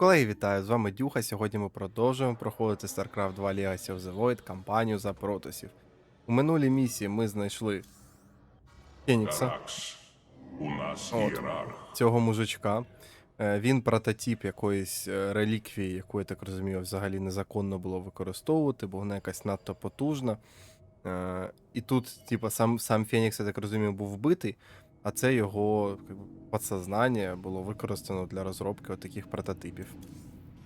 Колеги, вітаю! З вами Дюха. Сьогодні ми продовжуємо проходити StarCraft 2 Legacy of the Void кампанію за протосів. У минулій місії ми знайшли Фенікса, у нас От. цього мужичка. Е, Він прототип якоїсь е, реліквії, яку, я так розумію, взагалі незаконно було використовувати, бо вона якась надто потужна. Е, І тут, типа, сам, сам Фенікс, я так розумію, був вбитий, а це його как би, підсознання було використано для розробки таких прототипів.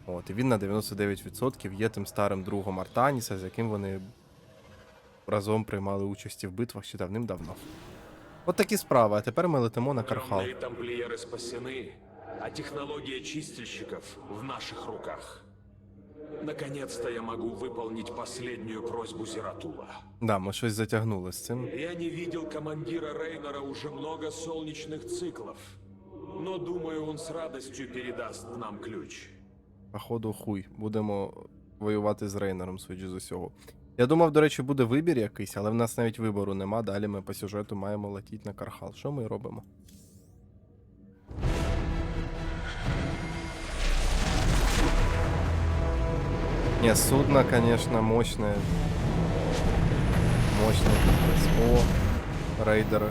От, і він на 99% є тим старим другом Артаніса, з яким вони разом приймали участі в битвах ще давним-давно. От такі справи, а тепер ми летимо на Кархал. Темные тамплиеры спасены, а технология чистильщиков в наших руках. Наконец-то я могу выполнить последнюю просьбу Зератула. Да, ми щось затягнули з цим. Я не видел командира Рейнера уже много солнечных циклов. Но думаю, он с радостью передаст нам ключ. Походу, хуй. Будемо воювати з Рейнером, судячи з усього. Я думав, до речі, буде вибір якийсь, але в нас навіть вибору нема. Далі ми по сюжету маємо летіти на Кархал. Що ми робимо? Не, судно, конечно, мощное. Мощное. О, рейдеры.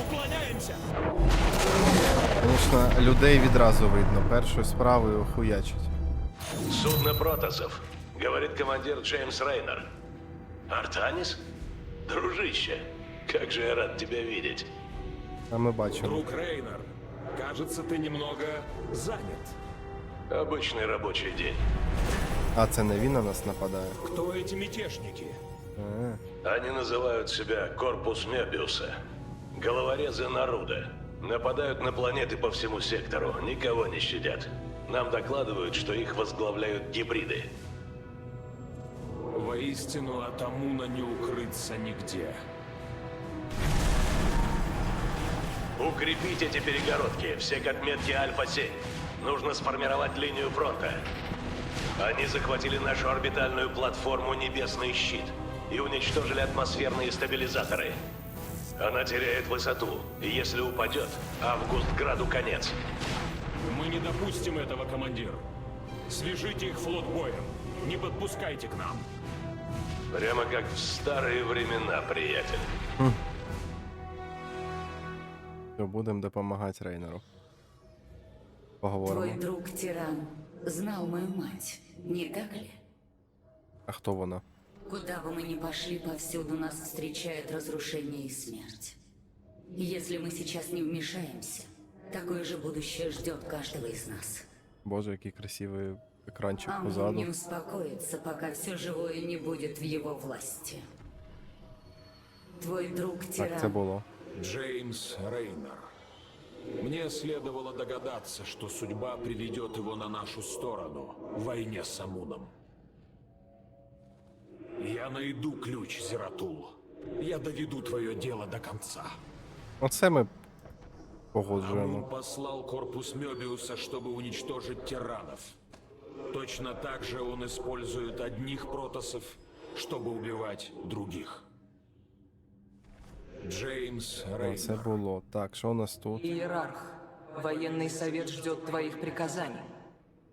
Уклоняемся! Звісно, людей відразу видно. Першою справою хуячить. Судно Протасов, говорит командир Джеймс Рейнер. Артанис? Дружище, как же я рад тебя видеть. А ми бачимо. Друг Рейнер, кажется, ты немного занят. Обычный рабочий день. А це не він на нас нападає. Кто эти мятежники? Е, Они называют себя Корпус Мебиуса. Головорезы Наруда. Нападают на планеты по всему сектору, никого не щадят. Нам докладывают, что их возглавляют гибриды. Воистину, от Амуна не укрыться нигде. Укрепить эти перегородки, все к отметке Альфа-7. Нужно сформировать линию фронта. Они захватили нашу орбитальную платформу «Небесный щит» и уничтожили атмосферные стабилизаторы. Она теряет высоту, и если упадет, Августграду конец. Мы не допустим этого, командир. Свяжите их флот боем. Не подпускайте к нам. Прямо как в старые времена, приятель. то будемо допомагати Рейнеру. Твой Поговоримо. друг тиран знал мою мать, не так ли? А хто вона? Куда бы мы ни пошли, повсюду нас встречает разрушение и смерть. И Если мы сейчас не вмешаемся, такое же будущее ждет каждого из нас. Боже, який красивий екранчик А он позаду. не успокоится, пока все живое не будет в его власти. Твой друг Так, це тиран було. Джеймс Рейнер. Мне следовало догадаться, что судьба приведет его на нашу сторону в войне с Амуном. Я найду ключ, Зератул. Я доведу твое дело до конца. Оце ми Амун погоджуємо. послал корпус Мёбиуса, чтобы уничтожить тиранов. Точно так же он использует одних протосов, чтобы убивать других. Джеймс Оце Рейнер. було. Так, що у нас тут? Иерарх, военный совет ждет твоих приказаний.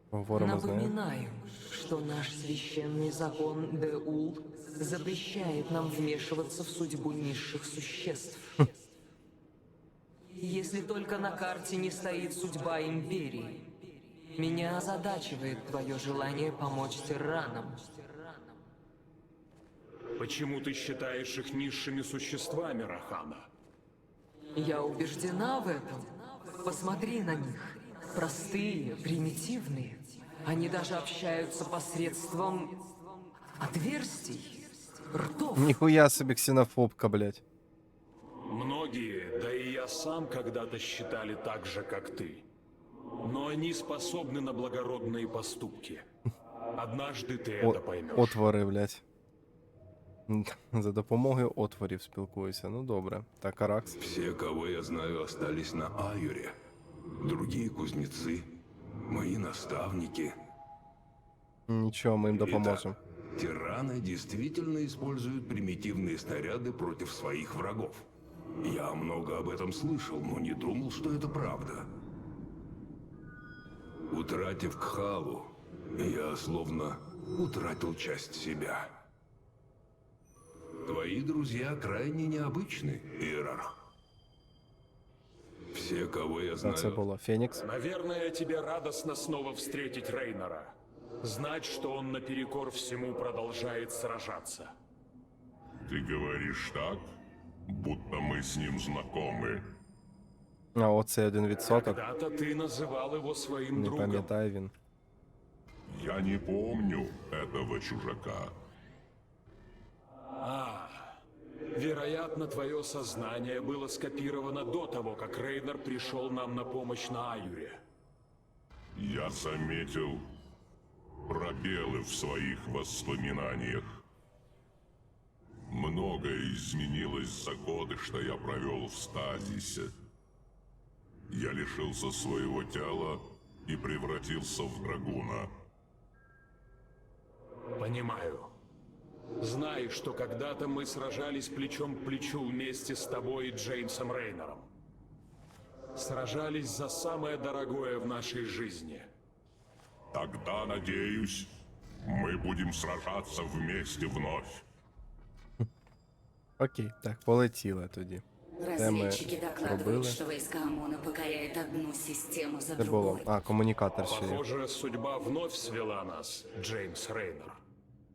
Поговоримо з нею. Напоминаю, что наш священный закон Деул запрещает нам вмешиваться в судьбу низших существ. Если только на карте не стоит судьба Империи. Меня озадачивает твое желание помочь тиранам. Почему ты считаешь их низшими существами, Рахана? Я убеждена в этом. Посмотри на них. Простые, примитивные. Они даже общаются посредством отверстий, ртов. Ніхуя собі ксенофобка, блядь. Многие, да и я сам когда-то считали так же, как ты. Но они способны на благородные поступки. Однажды ты О- это поймешь. Отвори, блядь. За допомогою отворів спілкуюся. Ну добре. Так, Аракс. Все, кого я знаю, остались на Аюре. Другие кузнецы, мои наставники. Нічого, ми їм допоможемо. Итак, тираны действительно используют примитивные снаряды против своих врагов. Я много об этом слышал, но не думал, что это правда. Утратив Кхалу, я словно утратил часть себя. Твои друзья крайне необычны, Иерарх. Все, кого я А знаю, це було Фенікс. Наверное, тебе радостно снова встретить Рейнора. Знать, что он наперекор всему продолжает сражаться. Ты говоришь так, будто мы с ним знакомы. А оцей один відсоток. Когда-то ты называл его своим Не другом. пам'ятає він. Я не помню этого чужака. А, вероятно, твое сознание было скопировано до того, как Рейнер пришел нам на помощь на Аюре. Я заметил пробелы в своих воспоминаниях. Многое изменилось за годы, что я провел в стазисе. Я лишился своего тела и превратился в драгуна. Понимаю. Знай, что когда-то мы сражались плечом к плечу вместе с тобой и Джеймсом Рейнером. Сражались за самое дорогое в нашей жизни. Тогда, надеюсь, мы будем сражаться вместе вновь. Окей, так, полетіли тоді. Разведчики Темы докладывают, пробыли. что войска ОМОНа покоряют одну систему за Це було. другой. А, комунікатор ще є. Похоже, судьба вновь свела нас, Джеймс Рейнер.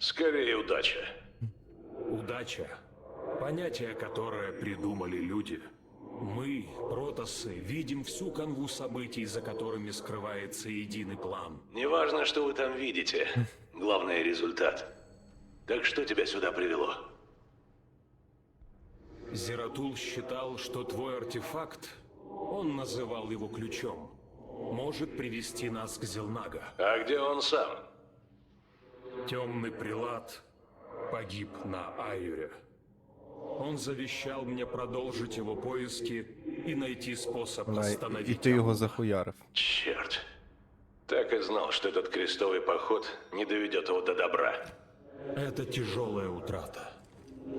Скорее удача. Удача – понятие, которое придумали люди. Мы, протасы, видим всю канву событий, за которыми скрывается единый план. Неважно, что вы там видите. Главное – результат. Так что тебя сюда привело? Зератул считал, что твой артефакт, он называл его ключом, может привести нас к Зелнага. А где он сам? Темный прилад погиб на Айюре. Он завещал мне продолжить его поиски и найти способ і, остановить ти його Амуна. захуярив. Черт. Так и знал, что этот крестовый поход не доведет его до добра. Это тяжелая утрата.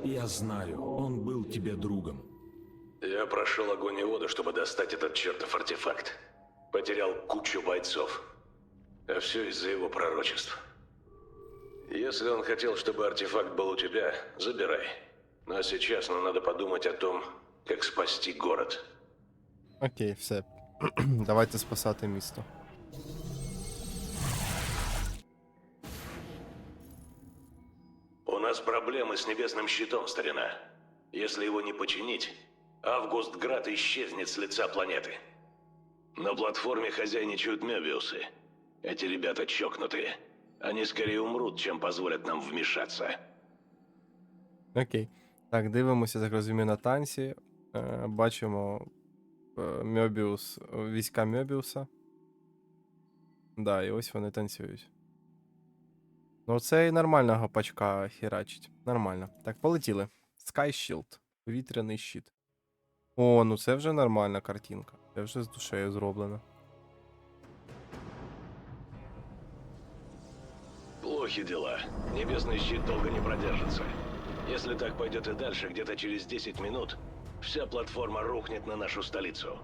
Я знаю, он был тебе другом. Я прошел огонь и воду, чтобы достать этот чертов артефакт. Потерял кучу бойцов. А все из-за его пророчеств. Если он хотел, чтобы артефакт был у тебя, забирай. Но сейчас нам надо подумать о том, как спасти город. Окей, все. Давайте спасати місто. У нас проблемы с небесным щитом, старина. Если его не починить, Августград исчезнет с лица планеты. На платформе хозяйничают Мебиусы. Эти ребята чокнутые. Они скорее умрут, чем позволят нам вмешаться. Окей. Так, дивимося, так розумію, на танці. Е, бачимо е, Мьобіус, війська Мьобіуса. Да, і ось вони танцюють. Ну, це і нормального пачка херачить. Нормально. Так, полетіли. Sky Shield. Повітряний щит. О, ну це вже нормальна картинка. Це вже з душею зроблено. Плохи дела. Небесный щит долго не продержится. Если так пойдет и дальше, где-то через 10 минут, вся платформа рухнет на нашу столицу.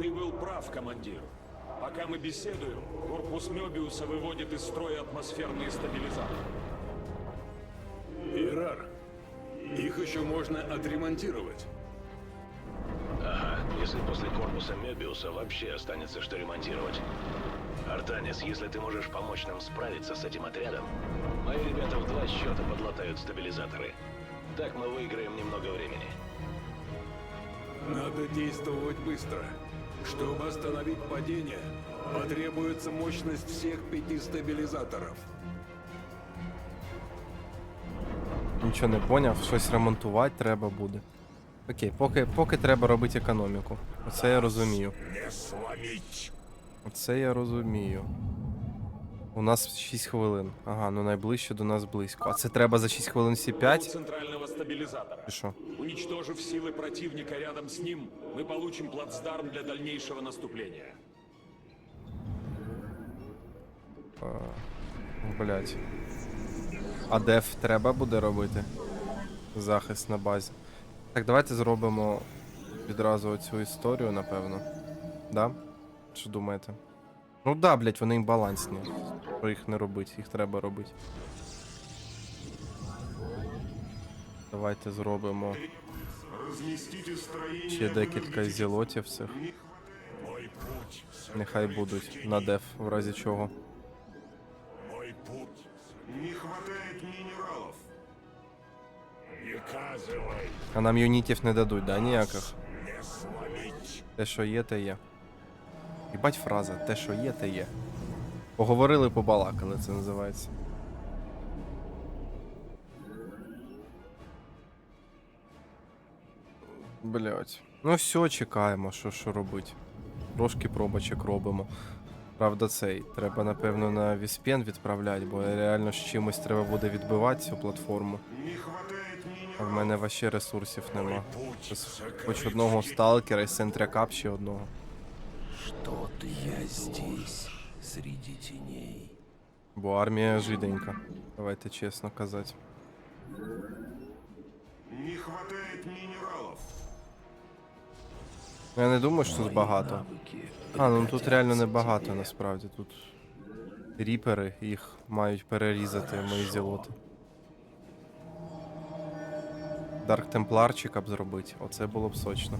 Ты был прав, командир. Пока мы беседуем, корпус Мёбиуса выводит из строя атмосферные стабилизаторы. Иерарх, их еще можно отремонтировать. Ага, если после корпуса Мебиуса вообще останется что ремонтировать. Артанис, если ты можешь помочь нам справиться с этим отрядом, мои ребята в два счета подлатают стабилизаторы. Так мы выиграем немного времени. Надо действовать быстро. Чтобы остановить падение, потребуется мощность всех пяти стабилизаторов. Нічого не поняв, щось ремонтувати треба буде. Окей, поки, поки треба робити економіку. Оце я розумію. Не сломить! Оце я розумію. У нас 6 хвилин. Ага, ну найближче до нас близько. А це треба за 6 хвилин всі У 5? центрального стабилизатора. Чи що? Уничтожив силы противника рядом с ним, мы получим плацдарм для дальнейшего наступления. Блять. А деф треба буде робити? Захист на базі. Так, давайте зробимо відразу оцю історію, напевно. Да? Що думаєте? Ну да, блять, вони імбалансні. Що їх не робити, їх треба робити. Давайте зробимо ще декілька зілотів путь. Нехай будуть на деф, в разі чого. Мой путь. Не хватает минералов. А нам юнітів не дадуть, да, ніяких? Те, що є, те є. Їбать фраза, те, що є, те є. Поговорили, побалакали, це називається. Блять. Ну все, чекаємо, що, що робить. Трошки пробочок робимо. Правда, цей. Треба, напевно, на Віспен відправляти, бо реально з чимось треба буде відбивати цю платформу. А в мене вообще ресурсів нема. Хоч одного сталкера і сентрякап ще одного. Что-то я здесь, среди теней. Бо армія жиденька. Давайте чесно казати. Не хватает минералов. Я не думаю, що тут багато. А, ну тут реально не багато насправді. Тут ріпери їх мають перерізати мої зілоти. Дарк Темпларчика б зробити. Оце було б сочно.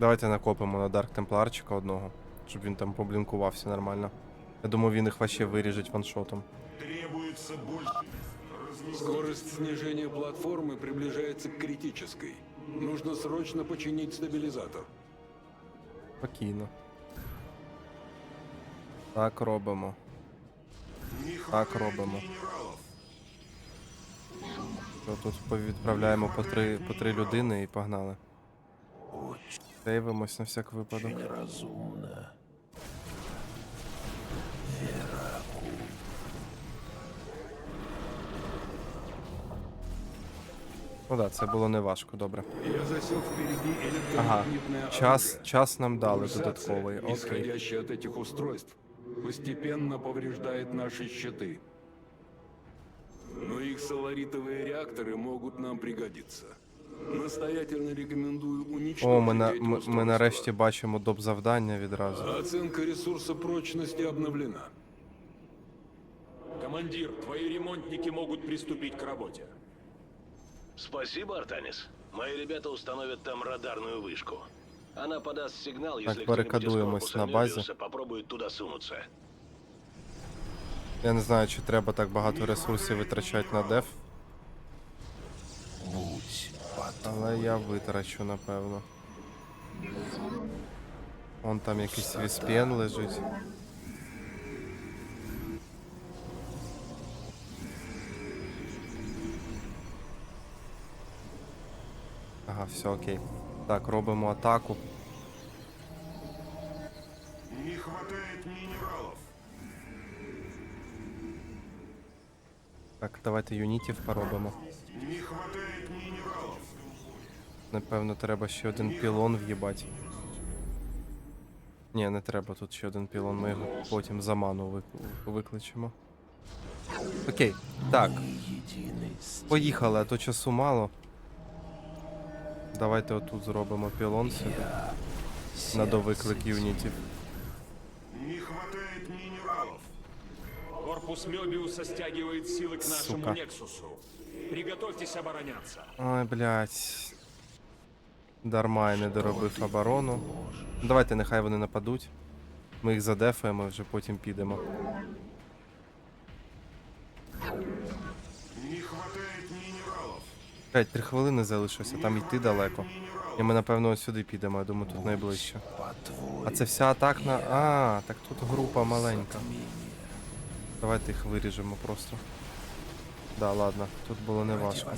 Давайте накопимо на Дарк Темпларчика одного, щоб він там поблінкувався нормально. Я думаю, він їх вообще виріжить ваншотом. Требуется больше. Скорость снижения платформы приближается к критической. Нужно срочно починить стабилизатор. Спокійно. Так робимо. Так робимо. Що тут відправляємо по три, по три людини і погнали. Очень Сейвимось на всяк випадок. разумно. Ну так, да, це було не важко, добре. Я засек впереди Ага. электромагнитное Час, оружие. час нам дали Пульсация, додатковий. Окей. исходящая от этих устройств, постепенно повреждает наши щиты. Но их соларитовые реакторы могут нам пригодиться. Настоятельно рекомендую уничтожить О, ми, на, эти ми, ми устройства. нарешті бачимо доп завдання відразу. Оценка ресурса прочности обновлена. Командир, твои ремонтники могут приступить к работе. Спасибо, Артанис. Мои ребята установят там радарную вышку. Она подаст сигнал, если кто-нибудь из баррикадуемся корпуса на базе. Мёбиуса попробует туда сунуться. Я не знаю, чи треба так багато ресурсів витрачати на деф, але я витрачу, напевно. Вон там якийсь віспен лежить. Ага, все окей. Так, робимо атаку. Не хватает минералов. Так, давайте юнітів поробимо. Не хватает. Напевно, треба ще один пілон в'їбати. Ні, не треба тут ще один пілон, ми його потім за ману вик- викличемо. Окей, так, единый с поїхали, а то часу мало. Давайте отут зробимо пілон собі на довиклик юнітів. Не хватает минералов. Корпус Мёбиуса стягивает силы к нашему Сука. Нексусу. Приготовьтесь обороняться. Ой, блядь. Дарма я не доробив оборону. Давайте нехай вони нападуть. Ми їх задефаємо, вже потім підемо. П'ять, три хвилини залишилося, там йти далеко. І ми, напевно, ось сюди підемо, я думаю, тут найближче. А це вся атакна. А, так тут група маленька. Давайте їх виріжемо просто. Да, ладно, тут було не важко.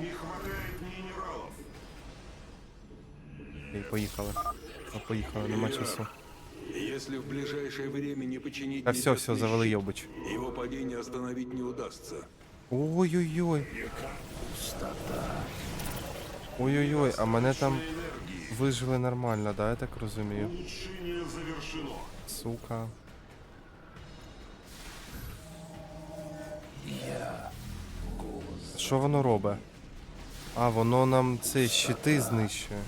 Не хватает минералов. И поехала. А поехала, нема часу. Если в ближайшее время не починить... А все, все, завалы ёбыч. Его падение остановить не удастся. Ой-ой-ой. Ой-ой-ой, а мене там вижили нормально, да, я так розумію? Сука. Я. Що воно робить? А, воно нам ці щити знищує.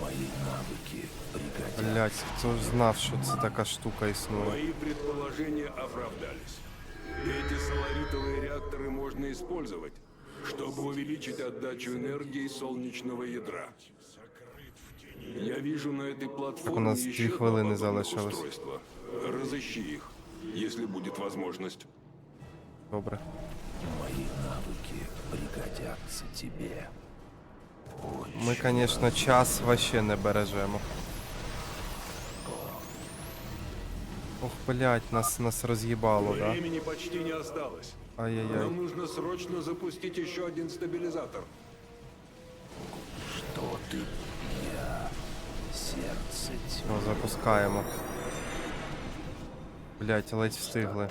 Мои навыки пригодятся. Блять, хто ж знав, що це така штука існує. Мои предположения оправдались. Эти соларитовые реакторы можно использовать, чтобы увеличить отдачу энергии солнечного ядра. Я вижу на этой платформе нас еще дві два хвилини подобных залишилось. устройства. Разыщи их, если будет возможность. Добре. Мои навыки пригодятся тебе. Ми, звісно, час вообще не бережемо. Ох, блять, нас, нас роз'їбало, да? Времени почти не осталось. Ай-яй-яй. Нам нужно срочно запустить еще один стабилизатор. Что ты? Я. Сердце тьмы. Ну, запускаємо. Блять, ледь встигли.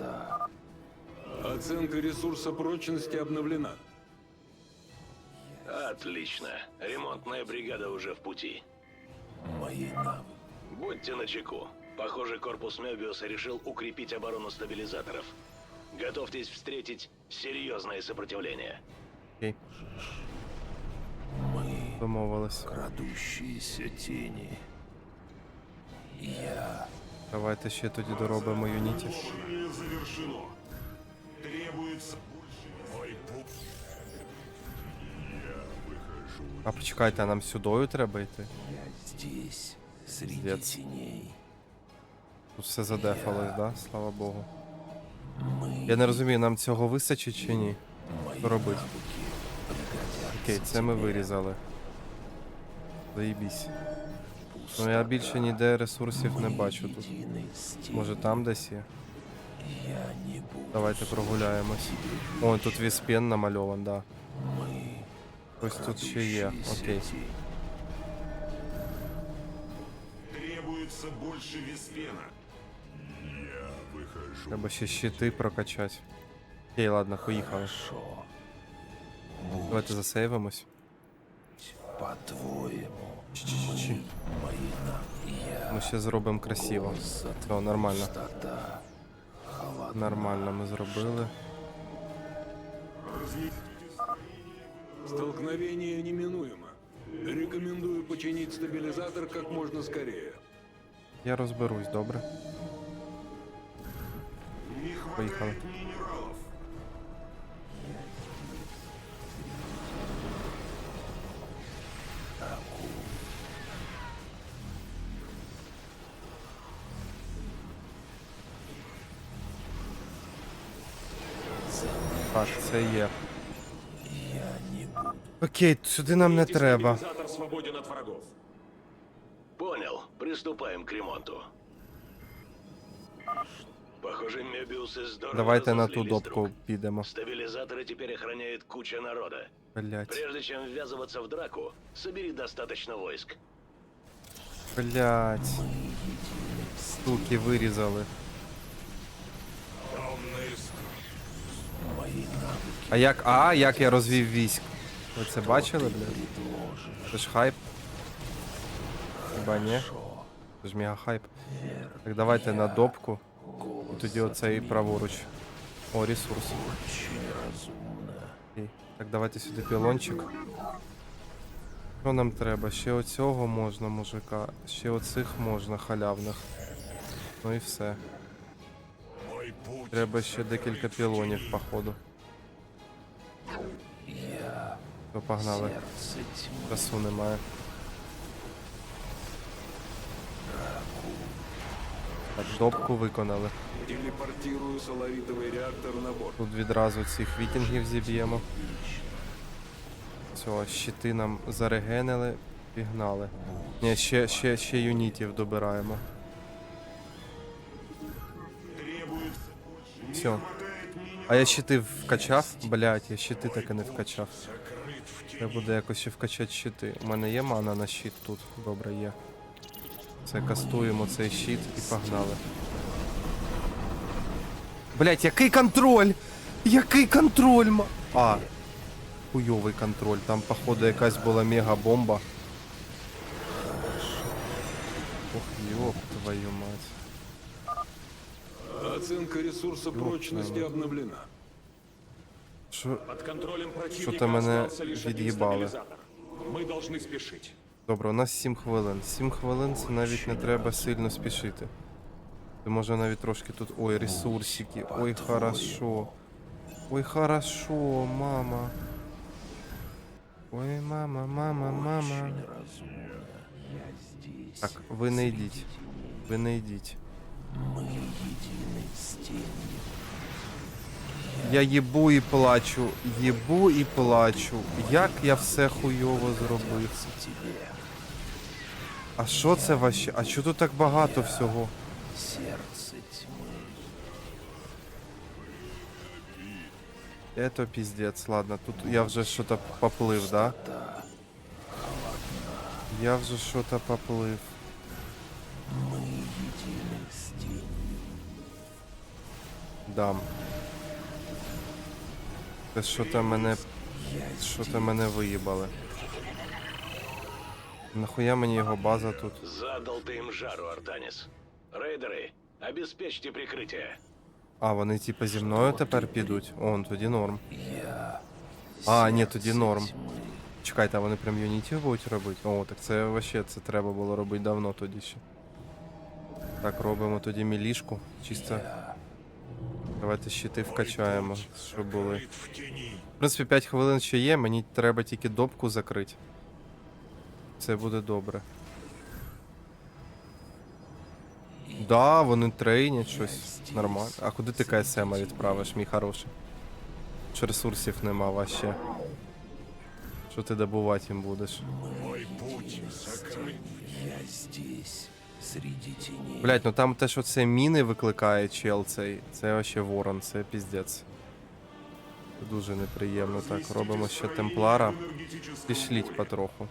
Оценка ресурса прочности обновлена. Отлично. Ремонтная бригада уже в пути. Мои навыки. Будьте начеку. Похоже, корпус Мебиуса решил укрепить оборону стабилизаторов. Готовьтесь встретить серьезное сопротивление. Окей, Мы домовились. крадущиеся тени. Я. Давайте ще тоді доробимо юніті. завершено Требуется Мой путь. А почекайте, а нам сюдою треба йти? Я здесь, среди Пиздец. теней. Тут все задефалось, да? Слава Богу. Мы. Я не розумію, нам цього вистачить чи ні? Мои Що робити? навыки пригодятся Окей, це ми тебе. вирізали. Заїбісь. Ну я більше ніде ресурсів не Мы бачу тут. едины с тенью. Може там десь є? Я не буду. Давайте прогуляємось. О, тут віспен намальован, да. Мы. Ось тут ще є. крадущиеся Окей. тени. Требуется больше виспена. Я выхожу. Треба ще щити прокачати. Окей, ладно, поїхали. Хорошо. Давайте засейвимось. По-твоему, Чи-чи-чи. мои навыки. Я. Ми ще зробимо красиво. Все Все, нормально. Пустота. Нормально ми зробили. Столкновение неминуемо. Рекомендую починить стабилизатор как можно скорее. Я розберусь, добре? Поїхали. Минералов. Так, це є. Я не буду. Окей, сюди нам не треба. Стабилизатор свободен от врагов. Понял. Приступаем к ремонту. Похоже, Мебиусы здорово Давайте на ту разозлились, допку друг. підемо. Стабилизаторы теперь охраняет куча народа. Блять, Прежде чем ввязываться в драку, собери достаточно войск. блять. Штуки вирізали. а як. А, як я розвів військ? Ви це бачили, блядь? Це ж хайп. Хіба ні? Це ж мега хайп. Так давайте на допку. І тоді оцей праворуч. О, ресурс. Окей. Так, давайте сюди пілончик. Що нам треба? Ще оцього можна, мужика. Ще оцих можна халявних. Ну і все. Треба ще декілька пілонів, походу. То погнали. Часу немає. Так, допку виконали. Телепортирую соларитовый реактор на борт. Тут відразу цих вікінгів зіб'ємо. Все, щити нам зарегенили, пігнали. Ні, ще, ще, ще юнітів добираємо. Все. А я щити вкачав? Блять, я щити так і не вкачав. Треба буде якось ще вкачати щити. У мене є мана на щит тут. Добре, є. Це кастуємо цей щит і погнали. Блять, який контроль? Який контроль? ма- А. Хуйовий контроль. Там, походу, якась була мега-бомба. Ох, ёб твою мать. Оценка ресурса прочности обновлена. Що? Под контролем противника Что-то мене від'їбали. Мы должны спешить. Добре, у нас 7 хвилин. 7 хвилин це навіть не треба сильно спішити. Ти може навіть трошки тут. Ой, ресурсики. Ой, хорошо. Ой, хорошо, мама. Ой, мама, мама, мама. Так, ви не йдіть. Ви не йдіть. Я їбу і плачу, їбу і плачу. Як я все хуйово зробив. тебе. А що це ваще? А чого тут так багато всього? Сердце тьмы. Это пиздец, ладно, тут я вже що-то поплив, да? Да, Я вже що-то поплив. мы едины с тенью. Дам. Це що-то мене. Я Що-то мене виїбали. Нахуя мені його база тут? Задал ты им жару, Артанис. Рейдеры, обеспечьте прикрытие. А, вони типа зі мною тепер підуть. Он, тоді норм. Я. А, ні, сердце тоді норм. тьмы. Чекайте, а вони прям юніті будуть робити? О, так це вообще це треба було робити давно тоді ще. Так, робимо тоді мілішку. Чисто. Давайте щити вкачаємо, щоб були. В принципі, 5 хвилин ще є, мені треба тільки допку закрити. Це буде добре. Да, вони трейнять щось нормально. А куди ти КСМ відправиш, мій хороший? Чи ресурсів нема вообще? Що ти добувати їм будеш? Я здесь, среди теней. Блять, ну там те, що це міни викликає чел цей, це вообще ворон, це піздець. Дуже неприємно. Так, робимо ще темплара. Пішліть потроху.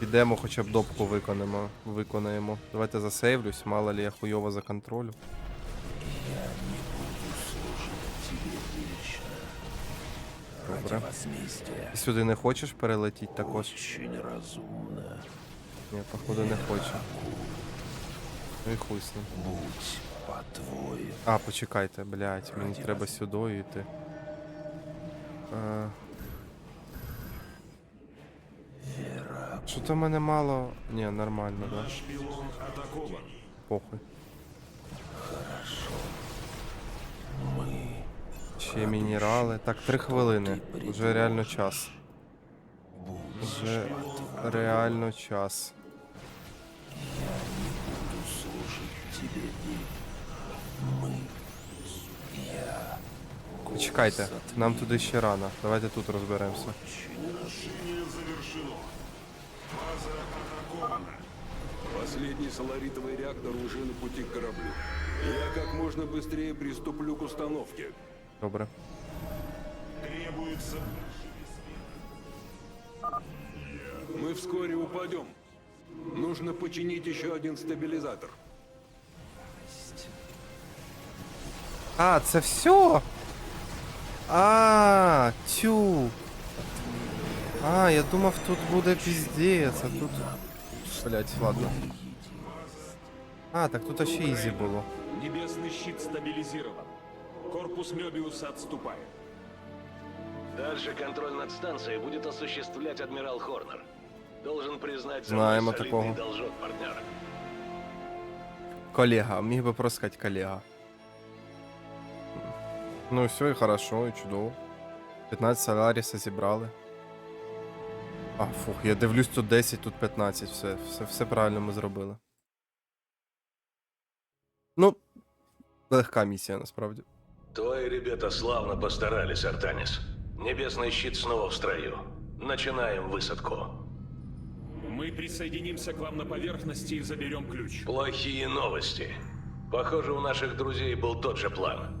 Підемо хоча б допку виконаємо. виконаємо. Давайте засейвлюсь, мало ли я хуйово за контролю. Добре. Ти сюди не хочеш перелетіти також? Очень разумно. Ні, походу не хочу. Ну і хуй з ним. А, почекайте, блядь, мені треба сюди йти. Е, Що то мене мало. Ні, нормально, да. Похуй. Ще мінерали. Так, три хвилини. Вже реально час. Вже реально час. Почекайте, нам туди ще рано. Давайте тут розберемося. Последний соларитовый реактор уже на пути к кораблю. Я как можно быстрее приступлю к установке. Добре. Мы вскоре упадем. Нужно починить еще один стабилизатор. А, це все? А, тю. А, я думав, тут буде піздець, а тут. Блять, ладно. А, так тут ще ізі було. Небесный щит стабилизирован. Корпус Мёбиуса отступает. Дальше контроль над станцией будет осуществлять адмирал Хорнер. Должен признать за Знаем мной о солидный такого. должок, партнер. Колега, міг би просто сказати колега. Ну, все, і хорошо, і чудово. 15 Соларіса зібрали. А, фух, я дивлюсь, тут 10, тут 15, все, все, все правильно ми зробили. Ну, легка місія насправді. Твои ребята славно постарались, Артанис. Небесный щит снова в строю. Начинаем высадку. Мы присоединимся к вам на поверхности и заберем ключ. Плохие новости. Похоже, у наших друзей был тот же план.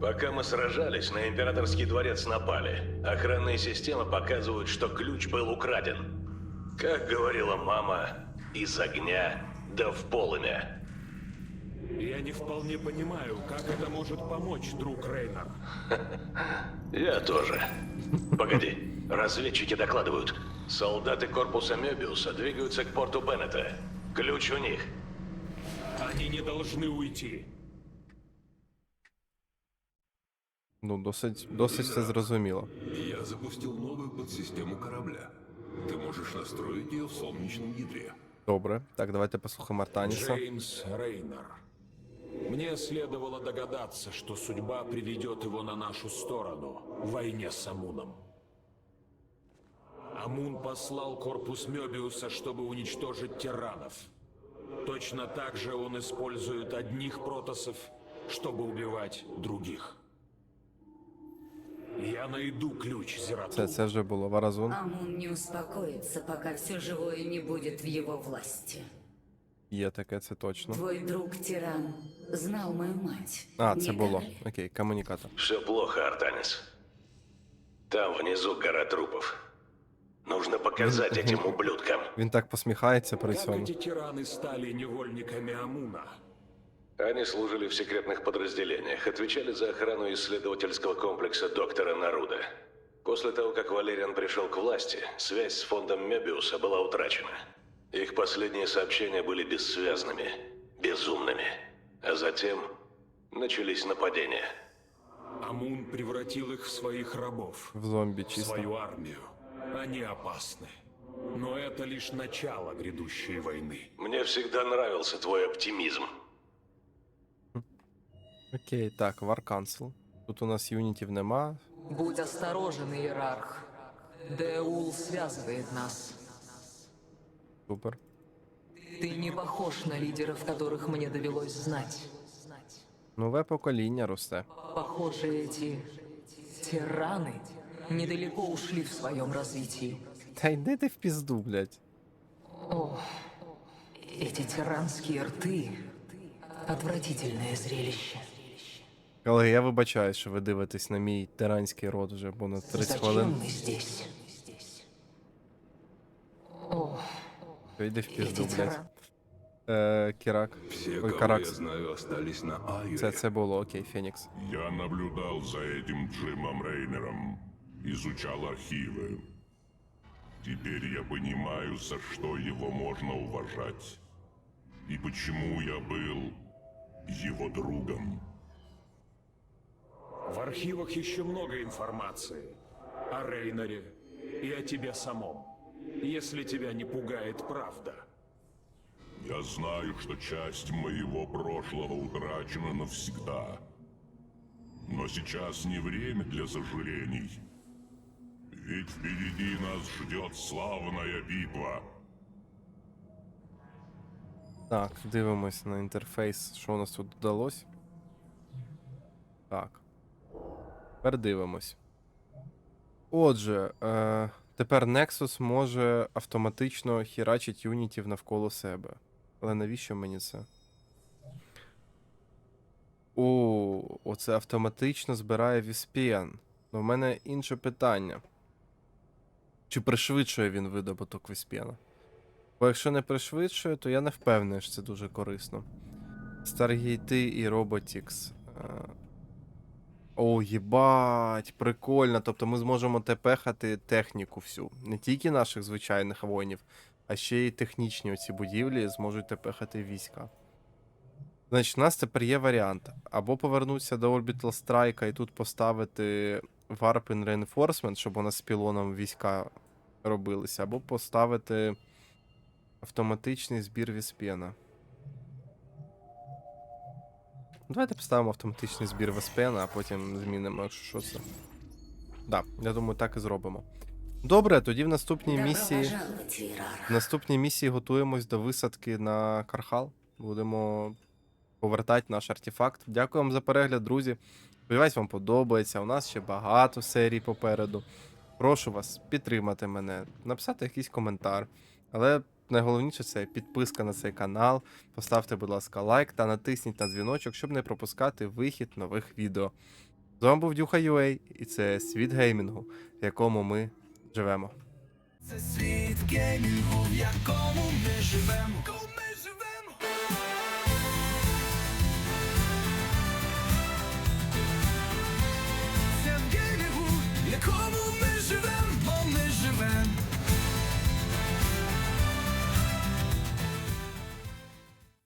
Пока мы сражались, на Императорский дворец напали. Охранные системы показывают, что ключ был украден. Как говорила мама, из огня да в полымя. Я не вполне понимаю, как это может помочь, друг Рейнер. Я тоже. Погоди, разведчики докладывают. Солдаты корпуса Мебиуса двигаются к порту Беннета. Ключ у них. Они не должны уйти. Ну, досить, досить все зрозуміло. Я запустил новую подсистему корабля. Ты можешь настроить ее в солнечном ядре. Добре. Так, давайте послухаємо Артаніса. Джеймс Рейнер. Мне следовало догадаться, что судьба приведет его на нашу сторону в войне с Амуном. Амун послал корпус Мёбиуса, чтобы уничтожить тиранов. Точно так же он использует одних протосов, чтобы убивать других. Я найду ключ Зерату. Це, це вже було Варазун. Амун не успокоится, пока все живое не будет в его власти. Є таке, це точно. Твой друг-тиран знал мою мать. А, не це так було. ли? Окей, комунікатор. Все плохо, Артанис. Там внизу гора трупов. Нужно показать этим ублюдкам. Він так посміхається при Как цьому. эти тираны стали невольниками Амуна? Они служили в секретных подразделениях, отвечали за охрану исследовательского комплекса доктора Наруда. После того, как Валериан пришел к власти, связь с фондом Мебиуса была утрачена. Их последние сообщения были бессвязными, безумными. А затем начались нападения. Амун превратил их в своих рабов, В зомбі в чисто. свою армию. Они опасны. Но это лишь начало грядущей войны. Мне всегда нравился твой оптимизм. Окей, так, War Cancel. Тут у нас юнітів нема. Будь осторожен, иерарх. Деул связывает нас. Супер. Ты не похож на лидеров, которых мне довелось знать. Нове покоління росте. Похоже, эти тираны недалеко ушли в своем развитии. Та йди ти в пізду, блядь. О, эти тиранские рты — отвратительное зрелище. Але я вибачаю, що ви дивитесь на мій тиранський рот вже понад 30 Зачем хвилин. мы здесь? О, То Йди в эти пізду, блядь. тираны. Е, Кірак. Все, Ой, кого я Каракс. знаю, остались на Айре. Це, це було, окей, Фенікс. Я наблюдал за этим Джимом Рейнером, изучал архивы. Теперь я понимаю, за что его можно уважать. И почему я был его другом. В архивах еще много информации о Рейнере и о тебе самом, если тебя не пугает правда. Я знаю, что часть моего прошлого утрачена навсегда. Но сейчас не время для сожалений. Ведь впереди нас ждет славная битва. Так, дивимось на інтерфейс, що у нас тут додалось. Так. Тепер дивимось. Отже, е, тепер Nexus може автоматично хірачить юнітів навколо себе. Але навіщо мені це? О, оце автоматично збирає Віспіан. Ну, в мене інше питання. Чи пришвидшує він видобуток Віспіана? Бо якщо не пришвидшує, то я не впевнений, що це дуже корисно. Старгейти і Роботікс. О, їбать, прикольно. Тобто ми зможемо тепехати техніку всю. Не тільки наших звичайних воїнів, а ще й технічні оці будівлі зможуть тепехати війська. Значить, у нас тепер є варіант. Або повернутися до Orbital Strike і тут поставити Warp in Reinforcement, щоб у нас з пілоном війська робилися, або поставити автоматичний збір Віспена. Давайте поставимо автоматичний збір Веспена, а потім змінимо, якщо що це. Да, я думаю, так і зробимо. Добре, тоді в наступній місії. В наступній місії готуємось до висадки на Кархал. Будемо повертати наш артефакт. Дякую вам за перегляд, друзі. Сподіваюсь, вам подобається. У нас ще багато серій попереду. Прошу вас підтримати мене, написати якийсь коментар. Але найголовніше це підписка на цей канал. Поставте, будь ласка, лайк та натисніть на дзвіночок, щоб не пропускати вихід нових відео. З вами був Дюха UA, і це світ геймінгу, в якому ми живемо. Це світ геймінгу, в якому ми живемо.